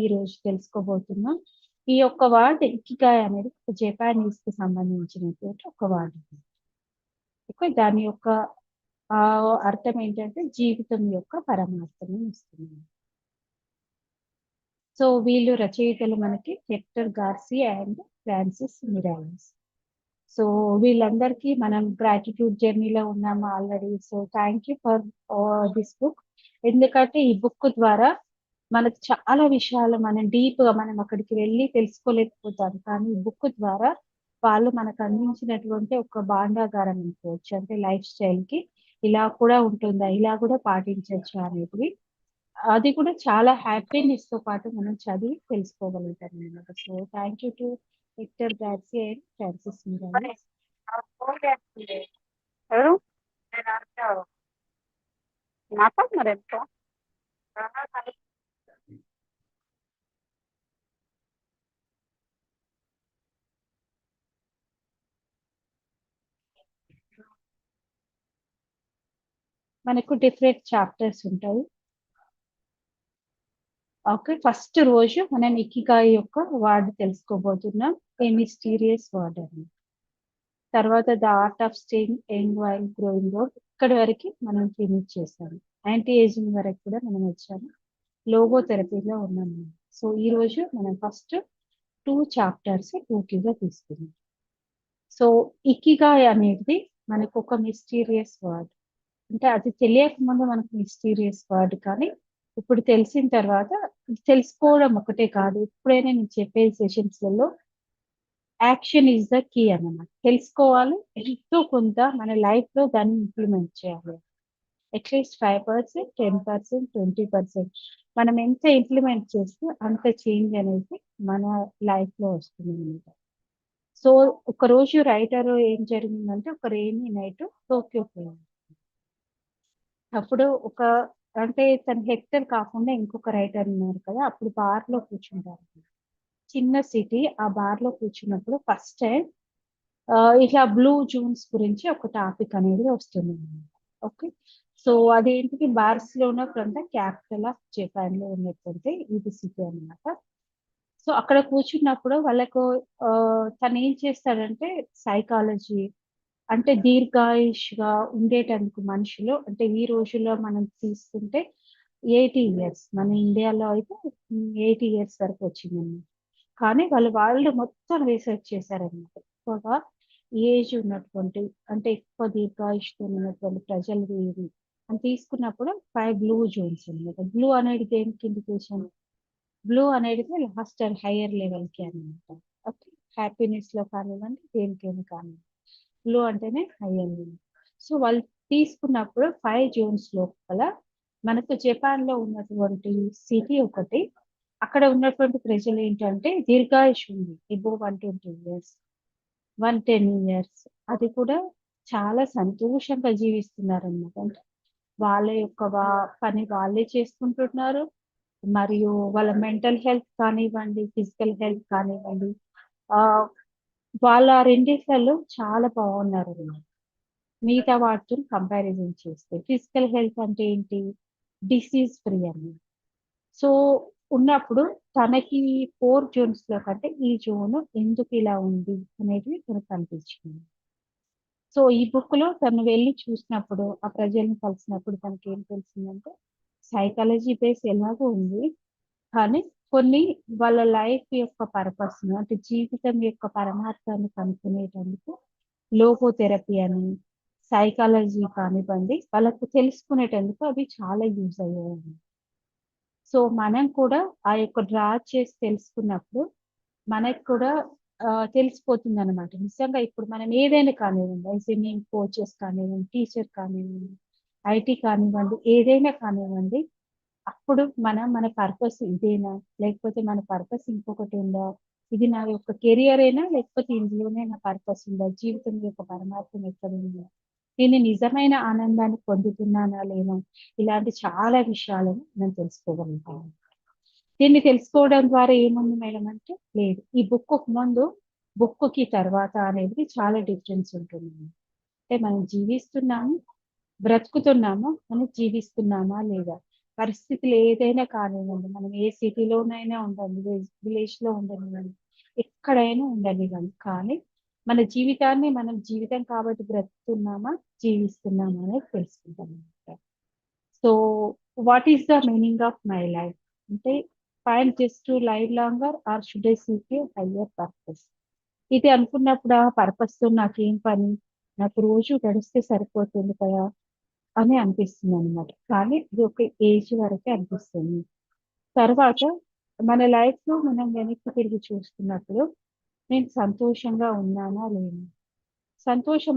ఈ రోజు తెలుసుకోబోతున్నాం. ఈ యొక్క వార్డ్ ఇకిగాయ్ అనేది జపానీస్కి సంబంధించినటువంటి ఒక వార్డ్. దాని యొక్క అర్థం ఏంటంటే జీవితం యొక్క పరమార్థం ఇస్తుంది సో వీళ్ళు రచయితలు మనకి Hector Garcia and Francis Miralles so వీళ్ళందరికీ మనం గ్రాటిట్యూడ్ జర్నీలో ఉన్నాము already. So thank you for this book ఎందుకంటే ఈ బుక్ ద్వారా మనకు చాలా విషయాలు మనం డీప్గా మనం అక్కడికి వెళ్ళి తెలుసుకోలేకపోతాం కానీ బుక్ ద్వారా వాళ్ళు మనకు అందించినటువంటి ఒక బాండాగారం అనుకోవచ్చు. అంటే లైఫ్ స్టైల్కి ఇలా కూడా ఉంటుందా? ఇలా కూడా పాటించవచ్చు అనేది. అది కూడా చాలా హ్యాపీనెస్తో పాటు మనం చదివి తెలుసుకోగలుగుతాం అనమాట so thank you to Victor Garcia and Francis Miralles ఎవరు? మాట్లాడుతున్నారు మనకు డిఫరెంట్ చాప్టర్స్ ఉంటాయి. ఓకే ఫస్ట్ రోజు మనం ఇకిగాయ యొక్క వర్డ్ తెలుసుకోబోతున్నాం. ఏ మిస్టీరియస్ వర్డ్ అని. తర్వాత the art of staying young while growing old ఇక్కడి వరకు మనం ఫినిష్ చేసాము యాంటీ ఏజింగ్ వరకు కూడా మనం వచ్చాము. లోగో థెరపీలో ఉన్నాము సో ఈ రోజు మనం ఫస్ట్ టూ చాప్టర్స్ టూకీగా తీసుకున్నాం సో ఇకిగాయ్ అనేది మనకు ఒక మిస్టీరియస్ వర్డ్ అంటే అది తెలియక ముందు మనకు మిస్టీరియస్ వర్డ్ కానీ ఇప్పుడు తెలిసిన తర్వాత తెలుసుకోవడం ఒకటే కాదు. ఇప్పుడైనా నేను చెప్పే సెషన్స్లలో యాక్షన్ ఈజ్ ద కీ అన్నమాట. తెలుసుకోవాలి ఎంతో కొంత మన లైఫ్లో దాన్ని ఇంప్లిమెంట్ చేయాలి. At least five percent ten percent twenty percent మనం ఎంత ఇంప్లిమెంట్ చేస్తే అంత చేంజ్ అనేది మన లైఫ్లో వస్తుంది అనమాట సో ఒక రోజు రైటర్ ఏం జరిగిందంటే ఒక రెయినీ నైట్ టోక్యో పోయింది అప్పుడు ఒక అంటే తన హెక్టర్ కాకుండా ఇంకొక రైటర్ ఉన్నారు కదా అప్పుడు బార్లో కూర్చుంటారు. చిన్న సిటీ ఆ బార్లో కూర్చున్నప్పుడు ఫస్ట్ టైం ఇట్లా బ్లూ జూన్స్ గురించి ఒక టాపిక్ అనేది వస్తుంది. ఓకే? సో అదేంటిది? బార్స్లో క్యాపిటల్ ఆఫ్ జపాన్లో ఉన్నటువంటి ఇది సిటీ అనమాట సో అక్కడ కూర్చున్నప్పుడు వాళ్ళకు తను ఏం చేస్తాడంటే సైకాలజీ అంటే దీర్ఘాయుష్గా ఉండేటందుకు మనుషులు అంటే ఈ రోజుల్లో మనం తీసుకుంటే ఎయిటీ ఇయర్స్ మన ఇండియాలో అయితే ఎయిటీ ఇయర్స్ వరకు వచ్చిందన్నమాట. కానీ వాళ్ళు వాళ్ళు మొత్తం రీసెర్చ్ చేశారన్నమాట. ఎక్కువగా ఏజ్ ఉన్నటువంటి అంటే ఎక్కువ దీర్ఘాయుష్తో ఉన్నటువంటి ప్రజలు ఏవి అని తీసుకున్నప్పుడు ఫైవ్ బ్లూ జోన్స్ అనమాట బ్లూ అనేది దేనికి ఇండికేషన్ బ్లూ అనేది లాస్ట్ అండ్ హయ్యర్ లెవెల్కి అనమాట ఓకే హ్యాపీనెస్లో కానివ్వండి దేనికేమి కానివ్వండి. లో అంటేనే హై అండి సో వాళ్ళు తీసుకున్నప్పుడు ఫైవ్ జోన్స్ లోపల మనకు జపాన్లో ఉన్నటువంటి సిటీ ఒకటి అక్కడ ఉన్నటువంటి ప్రజలు ఏంటంటే దీర్ఘాయుష్ ఉంది above one twenty years one ten years అది కూడా చాలా సంతోషంగా జీవిస్తున్నారు అనమాట అంటే వాళ్ళ యొక్క పని వాళ్ళే చేసుకుంటున్నారు మరియు వాళ్ళ మెంటల్ హెల్త్ కానివ్వండి ఫిజికల్ హెల్త్ కానివ్వండి ఆ వాళ్ళ రెండిట్లలో చాలా బాగున్నారు మిగతా వాటితో కంపారిజన్ చేస్తే ఫిజికల్ హెల్త్ అంటే ఏంటి? డిసీజ్ ఫ్రీ అని. సో ఉన్నప్పుడు తనకి ఫోర్ జోన్స్లో కంటే ఈ జోన్ ఎందుకు ఇలా ఉంది అనేది తనకు కనిపించింది సో ఈ బుక్లో తను వెళ్ళి చూసినప్పుడు ఆ ప్రజల్ని కలిసినప్పుడు తనకి ఏం తెలిసిందంటే సైకాలజీ బేస్ ఎలాగో ఉంది కానీ కొన్ని వాళ్ళ లైఫ్ యొక్క పర్పస్ అంటే జీవితం యొక్క పరమార్థాన్ని కనుక్కునేటందుకు లోకోథెరపీ అని సైకాలజీ కానివ్వండి వాళ్ళకు తెలుసుకునేటందుకు అవి చాలా యూజ్ అయ్యాయి సో మనం కూడా ఆ యొక్క డ్రా చేసి తెలుసుకున్నప్పుడు మనకు కూడా తెలిసిపోతుంది అనమాట నిజంగా ఇప్పుడు మనం ఏదైనా కానివ్వండి స్విమ్మింగ్ కోచెస్ కానివ్వండి టీచర్ కానివ్వండి ఐటీ కానివ్వండి ఏదైనా కానివ్వండి అప్పుడు మనం మన పర్పస్ ఇదేనా? లేకపోతే మన పర్పస్ ఇంకొకటి ఉందా? ఇది నా యొక్క కెరియర్ అయినా లేకపోతే ఇందులోనే నా పర్పస్ ఉందా? జీవితం యొక్క పరమార్థం ఎక్కడ ఉందా? నేను నిజమైన ఆనందాన్ని పొందుతున్నానా లేనా ఇలాంటి చాలా విషయాలను మనం తెలుసుకోగలుగుతాము దీన్ని తెలుసుకోవడం ద్వారా ఏముంది మేడం అంటే లేదు. ఈ బుక్ ముందు బుక్కి తర్వాత అనేది చాలా డిఫరెన్స్ ఉంటుంది. అంటే మనం జీవిస్తున్నాము బ్రతుకుతున్నామా మనం జీవిస్తున్నామా లేదా? పరిస్థితులు ఏదైనా కానివ్వండి మనం ఏ సిటీలోనైనా ఉండండి విలేజ్లో ఉండనివ్వండి ఎక్కడైనా ఉండనివ్వండి కానీ మన జీవితాన్ని మనం జీవితం కాబట్టి బ్రతుకుతున్నామా జీవిస్తున్నామా అనేది తెలుసుకుంటాం అనమాట so what is the meaning of my life అంటే fine just to live longer or should I seek a higher purpose ఇది అనుకున్నప్పుడు ఆ పర్పస్తో నాకేం పని? నాకు రోజు గడిస్తే సరిపోతుంది కదా? అని అనిపిస్తుంది అనమాట కానీ ఇది ఒక ఏజ్ వరకే అనిపిస్తుంది. తర్వాత మన లైఫ్లో మనం వెనక్కి తిరిగి చూస్తున్నప్పుడు నేను సంతోషంగా ఉన్నానా లేనా సంతోషం